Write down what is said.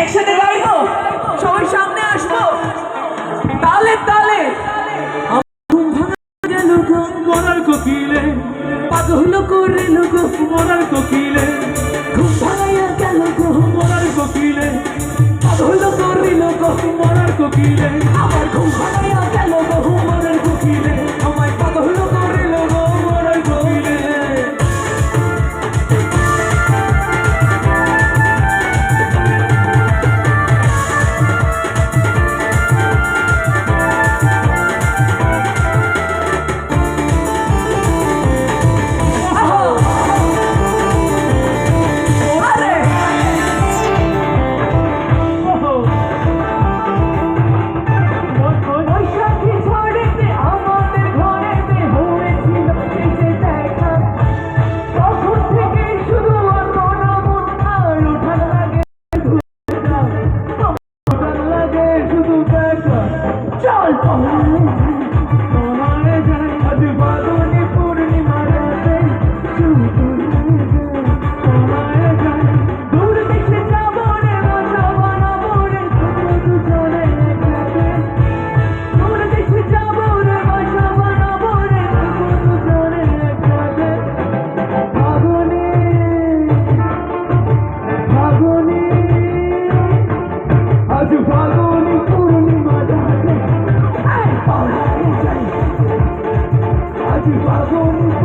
একসাথে গাইবো সবাই সামনে আসব? তালে তালে। মরার কোকিলে পাগল লোক। মরার কোকিলে। ঘুম ভাঙাইয়া লোক। মরার কোকিলে। আমার ঘুম ভাঙা satisfacción.